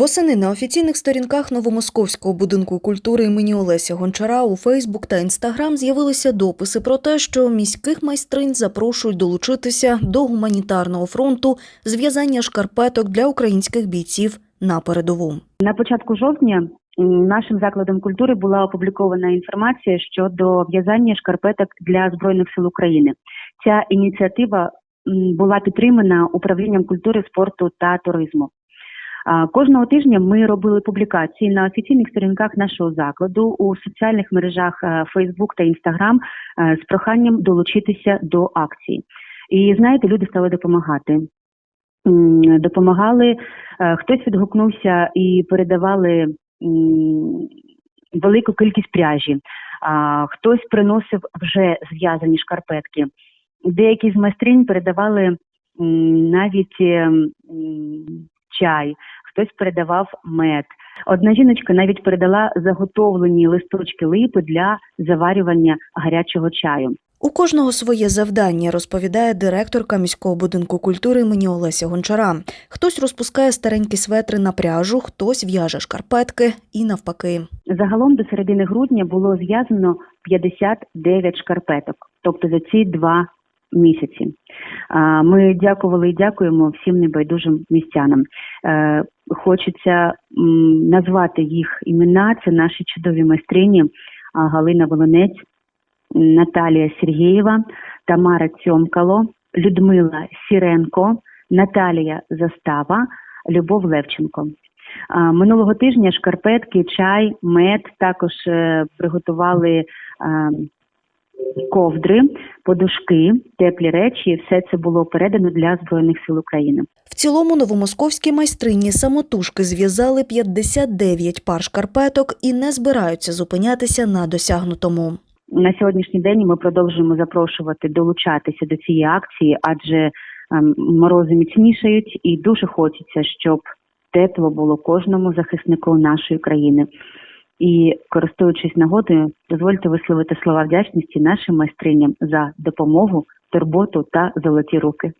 Восени на офіційних сторінках Новомосковського будинку культури імені Олеся Гончара у Фейсбук та Інстаграм з'явилися дописи про те, що міських майстринь запрошують долучитися до гуманітарного фронту зв'язання шкарпеток для українських бійців на передову. На початку жовтня нашим закладом культури була опублікована інформація щодо в'язання шкарпеток для збройних сил України. Ця ініціатива була підтримана управлінням культури, спорту та туризму. Кожного тижня ми робили публікації на офіційних сторінках нашого закладу у соціальних мережах е, Facebook та Instagram е, з проханням долучитися до акції. І знаєте, люди стали допомагати. Допомагали, е, хтось відгукнувся і передавали велику кількість пряжі, хтось приносив вже зв'язані шкарпетки. Деякі з майстринь передавали навіть е, м, чай, хтось передавав мед. Одна жіночка навіть передала заготовлені листочки липи для заварювання гарячого чаю. У кожного своє завдання, розповідає директорка міського будинку культури імені Олеся Гончара. Хтось розпускає старенькі светри на пряжу, хтось в'яже шкарпетки і навпаки. Загалом до середини грудня було зв'язано 59 шкарпеток, тобто за ці два місяці. Ми дякували і дякуємо всім небайдужим містянам. Е, Хочеться назвати їх імена. Це наші чудові майстрині Галина Волонець, Наталія Сергієва, Тамара Цьомкало, Людмила Сіренко, Наталія Застава, Любов Левченко. Минулого тижня шкарпетки, чай, мед також е, приготували е, ковдри, подушки, теплі речі. Все це було передано для Збройних сил України. В цілому новомосковські майстрині самотужки зв'язали 59 пар шкарпеток і не збираються зупинятися на досягнутому. На сьогоднішній день ми продовжуємо запрошувати долучатися до цієї акції, адже ем, морози міцнішають, і дуже хочеться, щоб тепло було кожному захиснику нашої країни. І користуючись нагодою, дозвольте висловити слова вдячності нашим майстриням за допомогу, турботу та золоті руки.